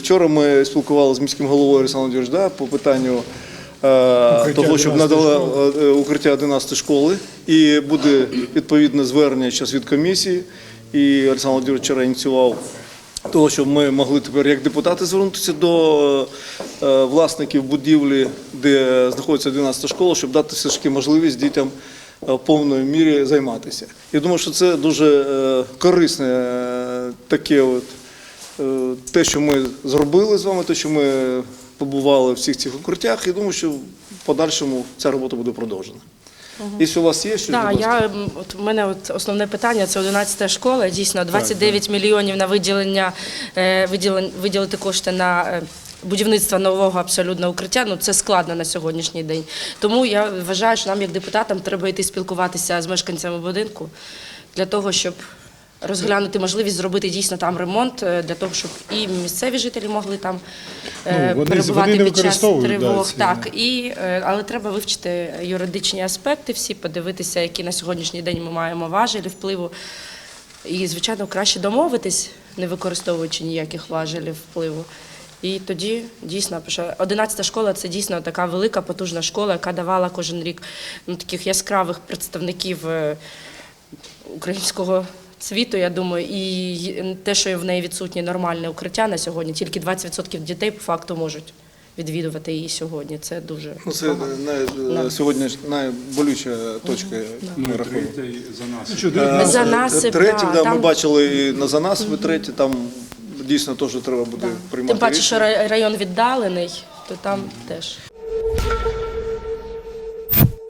вчора ми спілкувалися з міським головою Олександром Володимировичем, да, по питанню е, того, щоб надали е, укриття 11 школи. І буде відповідне звернення зараз від комісії. І Олександр Володимирович вчора ініціював того, щоб ми могли тепер як депутати звернутися до е, власників будівлі, де знаходиться 11 школа, щоб дати все ж таки можливість дітям е, в повної мірі займатися. Я думаю, що це дуже е, корисне е, таке от. Е, те, що ми зробили з вами, те, що ми побували в всіх цих укриттях, і думаю, що в подальшому ця робота буде продовжена. Якщо у вас є щось, Так, я от у мене от основне питання це 11 школа. Дійсно, 29 мільйонів на виділення е, виділен- виділити кошти на. е, Будівництво нового абсолютно укриття ну це складно на сьогоднішній день. Тому я вважаю, що нам, як депутатам, треба йти спілкуватися з мешканцями будинку для того, щоб розглянути можливість зробити дійсно там ремонт, е, для того, щоб і місцеві жителі могли там е, Ну, вони- перебувати вони під час да, тривог. ці- так, і, е, але треба вивчити юридичні аспекти, всі подивитися, які на сьогоднішній день ми маємо важелі впливу. І, звичайно, краще домовитись, не використовуючи ніяких важелів впливу. І тоді дійсно, що 11 школа це дійсно така велика, потужна школа, яка давала кожен рік ну, таких яскравих представників українського цвіту, я думаю, і те, що в неї відсутнє нормальне укриття на сьогодні, тільки 20% дітей по факту можуть відвідувати її сьогодні. Це дуже Ну, це най, Да. сьогодні ж найболюча точка. Ну, ми і рахуємо. за нас. Що, Е, Занасип, Третє, да, да, ми бачили і на занасипи третє, там дійсно теж треба буде приймати Тим паче, що рай- район віддалений, то там теж.